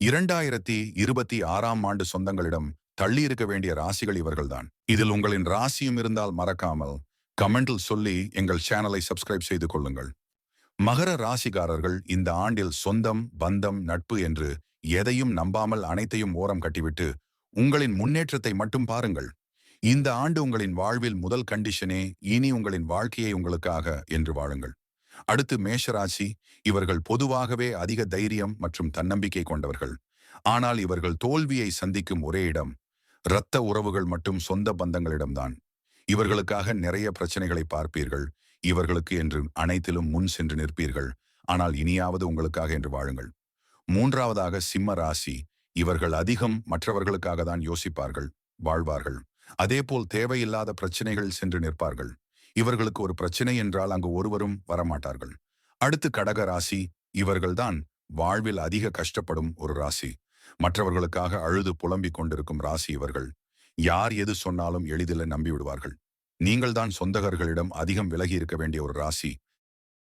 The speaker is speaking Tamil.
இரண்டாயிரத்தி இருபத்தி ஆறாம் ஆண்டு சொந்தங்களிடம் தள்ளி இருக்க வேண்டிய ராசிகள் இவர்கள்தான். இதில் உங்களின் ராசியும் இருந்தால் மறக்காமல் கமெண்டில் சொல்லி எங்கள் சேனலை சப்ஸ்கிரைப் செய்து கொள்ளுங்கள். மகர ராசிக்காரர்கள் இந்த ஆண்டில் சொந்தம் பந்தம் நட்பு என்று எதையும் நம்பாமல் அனைத்தையும் ஓரம் கட்டிவிட்டு உங்களின் முன்னேற்றத்தை மட்டும் பாருங்கள். இந்த ஆண்டு உங்களின் வாழ்வில் முதல் கண்டிஷனே இனி உங்களின் வாழ்க்கையை உங்களுக்காக என்று வாழுங்கள். அடுத்து மேஷராசி இவர்கள் பொதுவாகவே அதிக தைரியம் மற்றும் தன்னம்பிக்கை கொண்டவர்கள். ஆனால் இவர்கள் தோல்வியை சந்திக்கும் ஒரே இடம் இரத்த உறவுகள் மற்றும் சொந்த பந்தங்களிடம்தான். இவர்களுக்காக நிறைய பிரச்சனைகளை பார்ப்பீர்கள். இவர்களுக்கு என்று அனைத்திலும் முன் சென்று நிற்பீர்கள். ஆனால் இனியாவது உங்களுக்காக என்று வாழுங்கள். மூன்றாவதாக சிம்ம ராசி இவர்கள் அதிகம் மற்றவர்களுக்காக தான் யோசிப்பார்கள் வாழ்வார்கள். அதேபோல் தேவையில்லாத பிரச்சனைகள் சென்று நிற்பார்கள். இவர்களுக்கு ஒரு பிரச்சனை என்றால் அங்கு ஒருவரும் வரமாட்டார்கள். அடுத்து கடக ராசி இவர்கள்தான் வாழ்வில் அதிக கஷ்டப்படும் ஒரு ராசி. மற்றவர்களுக்காக அழுது புலம்பிக் கொண்டிருக்கும் ராசி இவர்கள். யார் எது சொன்னாலும் எளிதில் நம்பிவிடுவார்கள். நீங்கள்தான் சொந்தகர்களிடம் அதிகம் விலகி இருக்க வேண்டிய ஒரு ராசி.